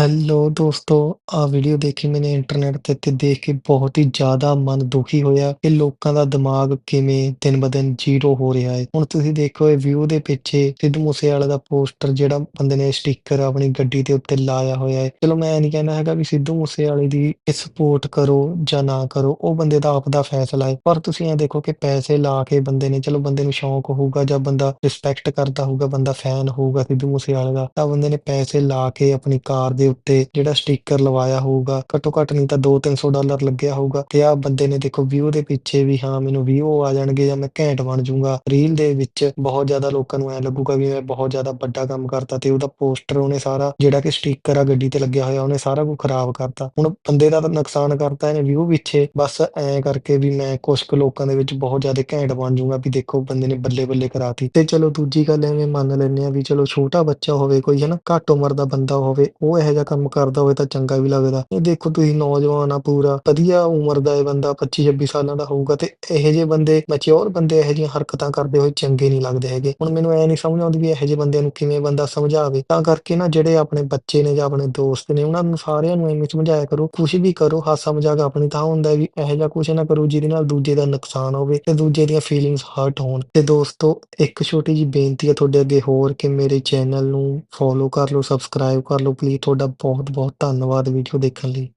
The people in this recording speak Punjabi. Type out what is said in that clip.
ਹੈਲੋ ਦੋਸਤੋ, ਆਹ ਵੀਡੀਓ ਦੇਖੀ ਮੈਨੇ ਇੰਟਰਨੈਟ ਤੇ, ਤੇ ਦੇਖ ਕੇ ਬਹੁਤ ਹੀ ਜ਼ਿਆਦਾ ਮਨ ਦੁਖੀ ਹੋਇਆ ਕਿ ਲੋਕਾਂ ਦਾ ਦਿਮਾਗ ਕਿਵੇਂ ਦਿਨ-ਬ-ਦਿਨ ਜ਼ੀਰੋ ਹੋ ਰਿਹਾ ਹੈ। ਹੁਣ ਤੁਸੀਂ ਦੇਖੋ ਇਹ ਵਿਊ ਦੇ ਪਿੱਛੇ ਸਿੱਧੂ ਮੂਸੇਵਾਲੇ ਦਾ ਪੋਸਟਰ ਜਿਹੜਾ ਬੰਦੇ ਨੇ ਸਟicker ਆਪਣੀ ਗੱਡੀ ਦੇ ਉੱਤੇ ਲਾਇਆ ਹੋਇਆ ਹੈ। ਚਲੋ ਮੈਂ ਇਹ ਨੀ ਕਹਿੰਦਾ ਹੈਗਾ ਵੀ ਸਿੱਧੂ ਮੂਸੇਵਾਲੇ ਦੀ ਸਪੋਰਟ ਕਰੋ ਜਾਂ ਨਾ ਕਰੋ ਉਹ ਬੰਦੇ ਦਾ ਆਪ ਦਾ ਫੈਸਲਾ ਹੈ ਪਰ ਤੁਸੀਂ ਇਹ ਦੇਖੋ ਕਿ ਪੈਸੇ ਲਾ ਕੇ ਬੰਦੇ ਨੇ ਚਲੋ ਬੰਦੇ ਨੂੰ ਸ਼ੌਂਕ ਹੋਊਗਾ ਜਾਂ ਬੰਦਾ ਰਿਸਪੈਕਟ ਕਰਦਾ ਹੋਊਗਾ ਬੰਦਾ ਫੈਨ ਹੋਊਗਾ ਸਿੱਧੂ ਮੂਸੇਵਾਲੇ ਦਾ ਤਾਂ ਬੰਦੇ ਨੇ ਪੈਸੇ ਲਾ ਕੇ ਆਪਣੀ ਕਾਰ ਦੇ ਉੱਤੇ ਜਿਹੜਾ ਸਟicker ਲਵਾਇਆ ਹੋਊਗਾ, ਘੱਟੋ ਘੱਟ ਨਹੀਂ ਤਾਂ ਦੋ ਤਿੰਨ ਸੌ ਡਾਲਰ ਲੱਗਿਆ ਹੋਊਗਾ। ਤੇ ਆਹ ਬੰਦੇ ਨੇ ਦੇਖੋ ਵਿਊ ਦੇ ਪਿੱਛੇ ਵੀ ਹਾਂ, ਮੈਨੂੰ ਵਿਊ ਆ ਜਾਣਗੇ ਜਾਂ ਮੈਂ ਘੈਂਟ ਬਣ ਜਾਊਂਗਾ। ਰੀਲ ਦੇ ਵਿੱਚ ਬਹੁਤ ਜ਼ਿਆਦਾ ਲੋਕਾਂ ਨੂੰ ਐਂ ਲੱਗੂਗਾ ਵੀ ਮੈਂ ਬਹੁਤ ਜ਼ਿਆਦਾ ਵੱਡਾ ਕੰਮ ਕਰਤਾ ਤੇ ਉਹਦਾ ਪੋਸਟਰ ਉਹਨੇ ਸਾਰਾ ਜਿਹੜਾ ਕਿ ਸਟicker ਆ ਗੱਡੀ ਤੇ ਲੱਗਿਆ ਹੋਇਆ, ਉਹਨੇ ਸਾਰਾ ਕੁਝ ਖਰਾਬ ਕਰਤਾ। ਹੁਣ ਬੰਦੇ ਦਾ ਤਾਂ ਨੁਕਸਾਨ ਕਰਤਾ ਇਹਨੇ ਵਿਊ ਪਿੱਛੇ, ਬਸ ਐਂ ਕਰਕੇ ਵੀ ਮੈਂ ਕੁਛ ਕੁ ਲੋਕਾਂ ਦੇ ਵਿੱਚ ਬਹੁਤ ਜ਼ਿਆਦਾ ਘੈਂਟ ਬਣ ਜਾਊਂਗਾ ਵੀ ਦੇਖੋ ਬੰਦੇ ਨੇ ਬੱਲੇ ਬੱਲੇ ਕਰਾਤੀ। ਤੇ ਚਲੋ ਦੂਜੀ ਗੱਲ ਐਵੇਂ ਮੰਨ ਲੈਂਦੇ ਆ ਵੀ ਚਲੋ ਛੋਟਾ ਬੱਚਾ ਹੋਵੇ ਕੋਈ, ਹਨਾ, ਘੱਟ ਉਮਰ ਦਾ ਬੰਦਾ ਹੋਵੇ, ਉਹ ਇਹੋ ਜਿਹਾ ਕੰਮ ਕਰਦਾ ਹੋਵੇ ਤਾਂ ਚੰਗਾ ਵੀ ਲੱਗਦਾ। ਇਹ ਦੇਖੋ ਤੁਸੀਂ ਨੌਜਵਾਨ ਆ ਪੂਰਾ, ਵਧੀਆ ਉਮਰ ਦਾ ਇਹ ਬੰਦਾ 25 26 ਸਾਲਾਂ ਦਾ ਹੋਊਗਾ ਤੇ ਇਹੋ ਜਿਹੇ ਬੰਦੇ ਮੈਚਿਓਰ ਬੰਦੇ ਇਹੋ ਜਿਹੀਆਂ ਹਰਕਤਾਂ ਕਰਦੇ ਹੋਏ ਚੰਗੇ ਨਹੀਂ ਲੱਗਦੇ ਹੈਗੇ। ਹੁਣ ਮੈਨੂੰ ਐ ਨਹੀਂ ਸਮਝ ਆਉਂਦੀ ਵੀ ਇਹੋ ਜਿਹੇ ਬੰਦਿਆਂ ਨੂੰ ਕਿਵੇਂ ਬੰਦਾ ਸਮਝਾਵੇ। ਤਾਂ ਕਰਕੇ ਨਾ ਜਿਹੜੇ ਆਪਣੇ ਬੱਚੇ ਨੇ ਜਾਂ ਆਪਣੇ ਦੋਸਤ ਨੇ, ਉਹਨਾਂ ਨੂੰ ਸਾਰਿਆਂ ਨੂੰ ਐਵੇਂ ਸਮਝਾਇਆ ਕਰੋ, ਕੁਛ ਵੀ ਕਰੋ, ਹਾਸਾ ਮਜ਼ਾਕ ਆਪਣੀ ਥਾਂ ਹੁੰਦਾ ਵੀ ਇਹੋ ਜਿਹਾ ਕੁਛ ਨਾ ਕਰੋ ਜਿਹਦੇ ਨਾਲ ਦੂਜੇ ਦਾ ਨੁਕਸਾਨ ਹੋਵੇ ਤੇ ਦੂਜੇ ਦੀਆਂ ਫੀਲਿੰਗਸ ਹਰਟ ਹੋਣ। ਤੇ ਦੋਸਤੋ, ਇੱਕ ਛੋਟੀ ਜਿਹੀ ਬੇਨਤੀ ਹੈ ਤੁਹਾਡੇ ਅੱਗੇ ਹੋਰ ਕਿ ਮੇਰੇ ਚੈਨਲ ਨੂੰ ਫੋਲੋ ਕਰ ਲਓ ਸਬਸਕ੍ਰਾਈਬ ਕਰ ਲਓ ਪਲੀਜ਼ ਤੁਹਾਡਾ ਬਹੁਤ ਬਹੁਤ ਧੰਨਵਾਦ ਵੀਡੀਓ ਦੇਖਣ ਲਈ।